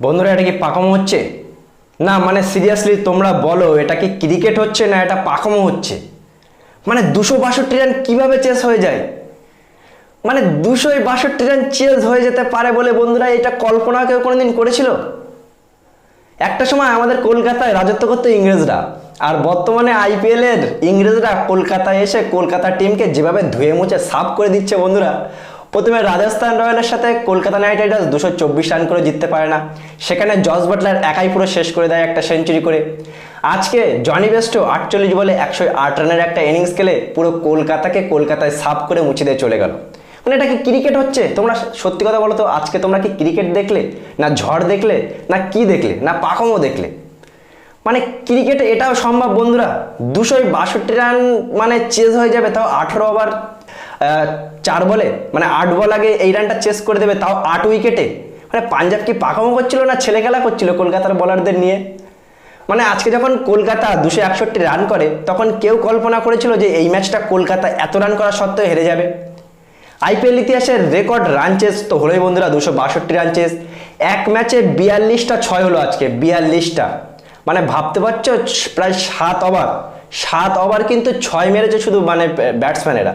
বন্ধুরা, এটা কি পাকামো হচ্ছে? না মানে সিরিয়াসলি তোমরা বলো, এটা কি ক্রিকেট হচ্ছে না এটা পাকামো হচ্ছে? মানে দুশো বাষট্টি রান কীভাবে চেস হয়ে যায়? মানে দুশো বাষট্টি রান চেস হয়ে যেতে পারে বলে বন্ধুরা, এটা কল্পনা কেউ কোনোদিন করেছিল? একটা সময় আমাদের কলকাতায় রাজত্ব করতো ইংরেজরা, আর বর্তমানে আইপিএলের ইংরেজরা কলকাতায় এসে কলকাতা টিমকে যেভাবে ধুয়ে মুছে সাফ করে দিচ্ছে বন্ধুরা প্রথমে রাজস্থান রয়্যালের সাথে কলকাতা নাইট রাইডার্স দুশো চব্বিশ রান করে জিততে পারে না। সেখানে জস বাটলার একাই পুরো শেষ করে দেয় একটা সেঞ্চুরি করে। আজকে জনি বেস্টো আটচল্লিশ বলে একশো আট রানের একটা ইনিংস খেলে পুরো কলকাতাকে কলকাতায় সাফ করে মুছে দিয়ে চলে গেল। মানে এটা কি ক্রিকেট হচ্ছে? তোমরা সত্যি কথা বলো তো, আজকে তোমরা কি ক্রিকেট দেখলে? না ঝড় দেখলে? না কি দেখলে? না পাখমও দেখলে? মানে ক্রিকেটে এটাও সম্ভব বন্ধুরা দুশোই বাষট্টি রান মানে চেজ হয়ে যাবে, তাও আঠেরো ওভার। চার বলে? মানে আট বল আগে এই রানটা চেস করে দেবে, তাও আট উইকেটে মানে পাঞ্জাব কি পাকামো করছিল না ছেলে খেলা করছিল কলকাতার বলারদের নিয়ে? মানে আজকে যখন কলকাতা দুশো একষট্টি রান করে, তখন কেউ কল্পনা করেছিল যে এই ম্যাচটা কলকাতা এত রান করা সত্ত্বেও হেরে যাবে? আইপিএল ইতিহাসের রেকর্ড রান চেস তো হলোই বন্ধুরা, দুশো বাষট্টি রান চেস এক ম্যাচে বিয়াল্লিশটা ছয় হলো আজকে, বিয়াল্লিশটা। মানে ভাবতে পারছ, প্রায় সাত ওভার সাত ওভার কিন্তু ছয় মেরেছে শুধু মানে ব্যাটসম্যানেরা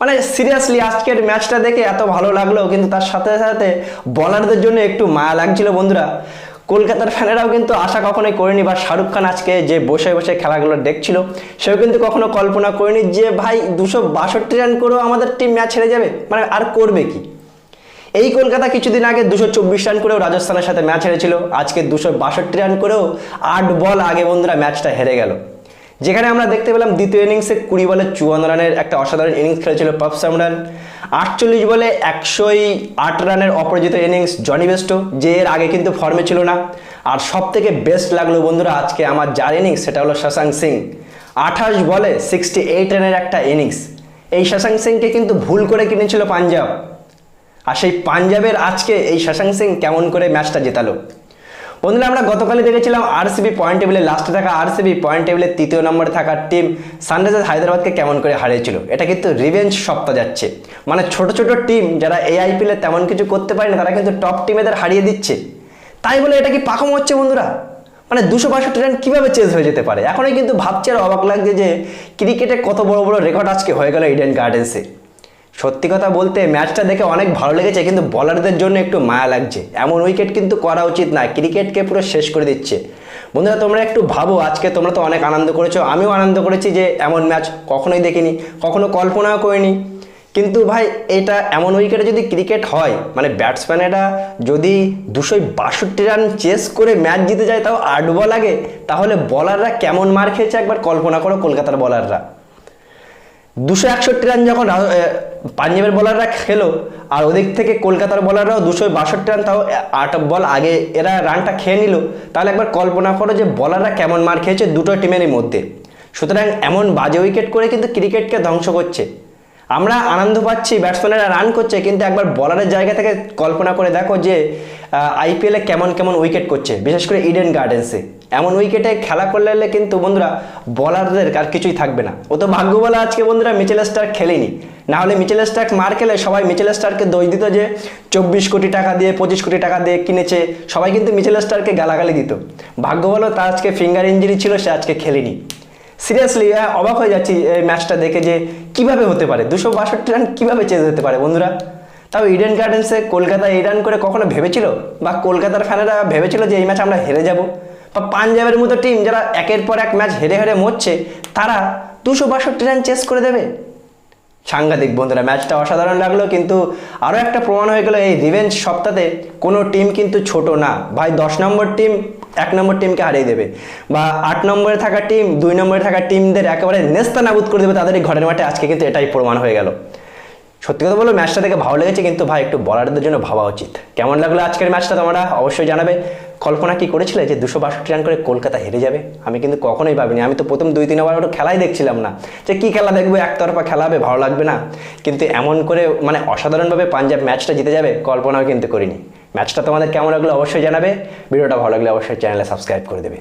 মানে সিরিয়াসলি আজকের ম্যাচটা দেখে এত ভালো লাগল, কিন্তু তার সাথে সাথে বলারদের জন্য একটু মায়া লাগছিল বন্ধুরা। কলকাতার ফ্যানেরাও কিন্তু আশা কখনোই করেনি বা শাহরুখ খান আজকে যে বসে বসে খেলাগুলো দেখছিল, সেও কিন্তু কখনো কল্পনা করেনি যে, ভাই, দুশো বাষট্টি রান করেও আমাদের টিম ম্যাচ হেরে যাবে। মানে আর করবে কি? এই কলকাতা কিছুদিন আগে দুশো চব্বিশ রান করেও রাজস্থানের সাথে ম্যাচ হেরেছিল। আজকে দুশো বাষট্টি রান করেও আট বল আগে বন্ধুরা ম্যাচটা হেরে গেল। যেখানে আমরা দেখতে পেলাম দ্বিতীয় ইনিংসে কুড়ি বলে চুয়ান্ন রানের একটা অসাধারণ ইনিংস খেলেছিল পপ সামরান। আটচল্লিশ বলে একশোই আট রানের অপরাজিত ইনিংস জনি বেস্টো, যে এর আগে কিন্তু ফর্মে ছিল না। আর সব থেকে বেস্ট লাগল বন্ধুরা আজকে আমার যার ইনিংস সেটা হলো শশাং সিং। আঠাশ বলে সিক্সটি এইট রানের একটা ইনিংস এই শশাং সিংকে কিন্তু ভুল করে কিনেছিল পাঞ্জাব। আর সেই পাঞ্জাবের আজকে এই শশাং সিং কেমন করে ম্যাচটা জেতালো? বন্ধুরা, আমরা গতকালই দেখেছিলাম আরসিবি পয়েন্ট টেবিলে লাস্টে থাকা আরসিবি পয়েন্ট টেবিলে তৃতীয় নম্বরে থাকা টিম সানরাইজার্স হায়দ্রাবাদকে কেমন করে হারিয়েছিল। এটা কিন্তু রিভেঞ্জ সপ্তাহ যাচ্ছে। মানে ছোট ছোট টিম যারা এই আইপিএলে তেমন কিছু করতে পারে না তারা কিন্তু টপ টিমেদের হারিয়ে দিচ্ছে। তাই বলে এটা কি পাকামো হচ্ছে বন্ধুরা? মানে দুশো বাষট্টি রান কীভাবে চেঞ্জ হয়ে যেতে পারে? এখনই কিন্তু ভাবছে আর অবাক লাগছে যে ক্রিকেটে কত বড় বড় রেকর্ড আজকে হয়ে গেল ইডেন গার্ডেন্সে সত্যি কথা বলতে ম্যাচটা দেখে অনেক ভালো লেগেছে, কিন্তু বলারদের জন্য একটু মায়া লাগছে। এমন উইকেট কিন্তু করা উচিত না ক্রিকেটকে পুরো শেষ করে দিচ্ছে। বন্ধুরা, তোমরা একটু ভাবো, আজকে তোমরা তো অনেক আনন্দ করেছ, আমিও আনন্দ করেছি যে এমন ম্যাচ কখনোই দেখিনি, কখনো কল্পনাও করিনি। কিন্তু ভাই, এটা এমন উইকেটে যদি ক্রিকেট হয় মানে ব্যাটসম্যানেরা যদি দুশো বাষট্টি রান চেস করে ম্যাচ জিতে যায়, তাও আট বল আগে, তাহলে বলাররা কেমন মার খেয়েছে একবার কল্পনা করো কলকাতার বলাররা দুশো একষট্টি রান যখন পাঞ্জাবের বলাররা খেলো, আর ওদিক থেকে কলকাতার বলাররাও দুশো বাষট্টি রান, তাও আট বল আগে এরা রানটা খেয়ে নিল। তাহলে একবার কল্পনা করো যে বলাররা কেমন মার খেয়েছে দুটো টিমেরই মধ্যে। সুতরাং এমন বাজে উইকেট করে কিন্তু ক্রিকেটকে ধ্বংস করছে। আমরা আনন্দ পাচ্ছি ব্যাটসম্যানেরা রান করছে, কিন্তু একবার বলারের জায়গা থেকে কল্পনা করে দেখো যে আইপিএলে কেমন কেমন উইকেট করছে, বিশেষ করে ইডেন গার্ডেন্সে এমন উইকেটে খেলা করলে কিন্তু বন্ধুরা বলারদের আর কিছুই থাকবে না। ও তো ভাগ্য বলা আজকে বন্ধুরা মিচেল স্টার খেলেনি। না হলে মিচেল স্টার্ক মার খেলে সবাই মিচেল স্টারকে দোষ দিত যে, চব্বিশ কোটি টাকা দিয়ে, পঁচিশ কোটি টাকা দিয়ে কিনেছে, সবাই কিন্তু মিচেল স্টারকে গালাগালি দিত। ভাগ্য বলো তার আজকে ফিঙ্গার ইঞ্জুরি ছিল, সে আজকে খেলেনি। সিরিয়াসলি অবাক হয়ে যাচ্ছি এই ম্যাচটা দেখে যে কীভাবে হতে পারে? দুশো বাষট্টি রান কীভাবে চেঞ্জ হতে পারে, বন্ধুরা? তাও ইডেন গার্ডেন্সে কলকাতা এই রান করে কখনো ভেবেছিল? বা কলকাতার ফ্যানেরা ভেবেছিল যে এই ম্যাচ আমরা হেরে যাব? বা পাঞ্জাবের মতো টিম যারা একের পর এক ম্যাচ হেরে হেরে মরছে, তারা দুশো বাষট্টি রান চেস করে দেবে? সাংঘাতিক, বন্ধুরা ম্যাচটা অসাধারণ লাগল, কিন্তু আরও একটা প্রমাণ হয়ে গেল এই রিভেঞ্জ সপ্তাহে কোনো টিম কিন্তু ছোট না। ভাই, দশ নম্বর টিম এক নম্বর টিমকে হারিয়ে দেবে। বা আট নম্বরে থাকা টিম দুই নম্বরে থাকা টিমদের একেবারে নেস্তা নাবুদ করে দেবে তাদের এই ঘরের মাঠে। আজকে কিন্তু এটাই প্রমাণ হয়ে গেল। সত্যি কথা বলো ম্যাচটা দেখে ভালো লেগেছে, কিন্তু ভাই, একটু বলারদের জন্য ভাবা উচিত। কেমন লাগল আজকের ম্যাচটা তোমরা? অবশ্যই জানাবে। কল্পনা কি করেছিলে যে দুশো বাষট্টি রান করে কলকাতা হেরে যাবে? আমি কিন্তু কখনোই ভাবিনি। আমি তো প্রথম দুই, তিন ওভার ওটা খেলাই দেখছিলাম না। যে কি খেলা দেখব, একতরফা খেলা হবে ভালো লাগবে না। কিন্তু এমন করে মানে অসাধারণভাবে পাঞ্জাব ম্যাচটা জিতে যাবে, কল্পনাও কিন্তু করিনি। ম্যাচটা তোমাদের কেমন লাগল অবশ্যই জানাবে। ভিডিওটা ভালো লাগলে অবশ্যই চ্যানেলে সাবস্ক্রাইব করে দেবে।